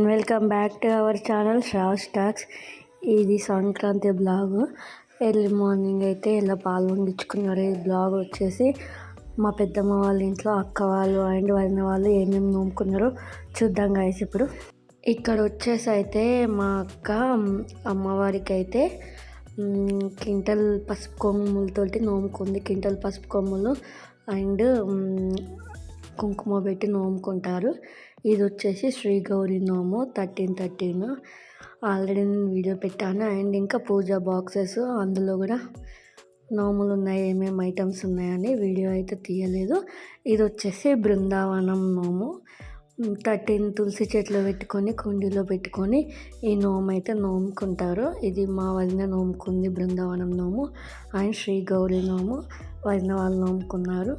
Welcome back to our channel Shravas talks ఇది Sankranti blog. Early morning అయితే ఇలా పాల్గొండించుకున్నారు ఈ బ్లాగ్ వచ్చేసి మా పెద్దమ్మ వాళ్ళ ఇంట్లో అక్క వాళ్ళు అండ్ వదిన వాళ్ళు ఏమేమి నోముకున్నారో చూద్దాం గాయస్ ఇప్పుడు. ఇక్కడ వచ్చేసి అయితే మా అక్క అమ్మవారికి అయితే కింటల్ పసుపు కొమ్ములతోటి నోముకుంది. కింటల్ పసుపు కొమ్ములు అండ్ కుంకుమ పెట్టి నోముకుంటారు. ఇది వచ్చేసి Shri Gauri Nomu thirteen thirteen. Already నేను వీడియో పెట్టాను. అండ్ ఇంకా పూజా బాక్సెస్ అందులో కూడా నోములు ఉన్నాయి ఏమేమి ఐటమ్స్ ఉన్నాయని వీడియో అయితే తీయలేదు. ఇది వచ్చేసి బృందావనం నోము. థర్టీన్ తులసి చెట్లు పెట్టుకొని కుండీలో పెట్టుకొని ఈ నోము అయితే నోముకుంటారు. ఇది మా వదిన నోముకుంది బృందావనం నోము. అండ్ శ్రీ గౌరి నోము. వదిన వాళ్ళు నోముకున్నారు.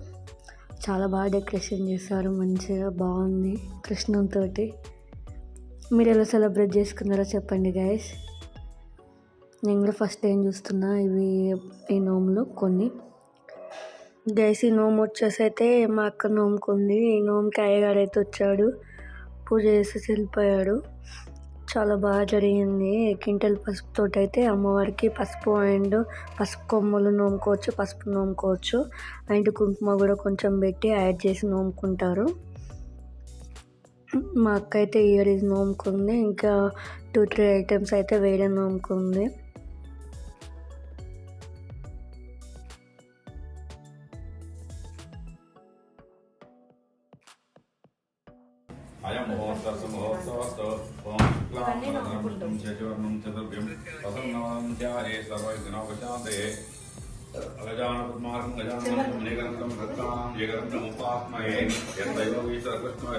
చాలా బాగా డెకరేషన్ చేశారు మంచిగా బాగుంది కృష్ణంతో మీరు ఎలా సెలబ్రేట్ చేసుకున్నారో చెప్పండి గైస్ నేను కూడా ఫస్ట్ టైం చూస్తున్నా ఇవి ఈ నోములు కొన్ని. గైస్ ఈ నోము వచ్చేసి అయితే మా అక్క నోముకుంది. ఈ నోముకి అయ్యగారు అయితే వచ్చాడు. పూజ చేసి వెళ్ళిపోయాడు. చాలా బాగా జరిగింది. కింటల్ పసుపుతో అయితే అమ్మవారికి పసుపు అండ్ పసుపు కొమ్ములు నోముకోవచ్చు పసుపు నోముకోవచ్చు. అండ్ కుంకుమ కూడా కొంచెం పెట్టి యాడ్ చేసి నోముకుంటారు. మా అక్క అయితే ఇయర్ ఇది నోముకుంది. ఇంకా టూ త్రీ ఐటమ్స్ అయితే వేరే నోముకుంది. అయం మహోత్సవ మహోత్సవస్తో ఓం శుక్లాం చతుర్ణం చతుర్భ్యం ప్రసన్నవనం ధ్యాయే సర్వవిఘ్నోపశాంతే అగజాన పద్మార్గం గజానం నిగంతం భక్తానాం జగంతం ఉపాస్మయే యత్తయో ఈశ్వర కృష్ణ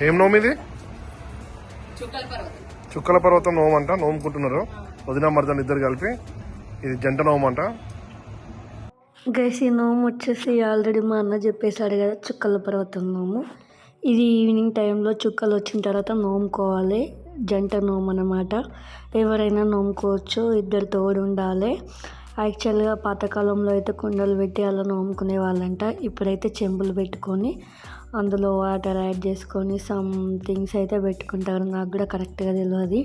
ఏం నోము ఇది చుక్కల పర్వతం నోము అంట నోముకుంటున్నారు. వదిన మర్దన్ ఇద్దరు కలిపి. ఇది జంట నోము అంట. గైస్ ఈ నోము వచ్చేసి ఆల్రెడీ మా అన్న చెప్పేశాడు కదా చుక్కల పర్వతం నోము. ఇది ఈవినింగ్ టైంలో చుక్కలు వచ్చిన తర్వాత నోముకోవాలి. జంట నోము అన్నమాట. ఎవరైనా నోముకోవచ్చు ఇద్దరు తోడు ఉండాలి. యాక్చువల్గా పాతకాలంలో అయితే కుండలు పెట్టి అలా నోముకునే వాళ్ళంట. ఇప్పుడైతే చెంబులు పెట్టుకొని అందులో వాటర్ యాడ్ చేసుకొని సమ్ థింగ్స్ అయితే పెట్టుకుంటారు. నాకు కూడా కరెక్ట్గా తెలియదు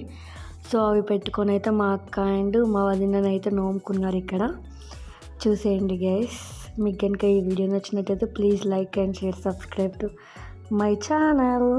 సో అవి పెట్టుకొని అయితే మా అక్క అండ్ మా వదిన అయితే నోముకున్నారు ఇక్కడ. చూసేయండి గైస్. మీకు కనుక ఈ వీడియో నచ్చినట్టయితే please like and share subscribe to my channel.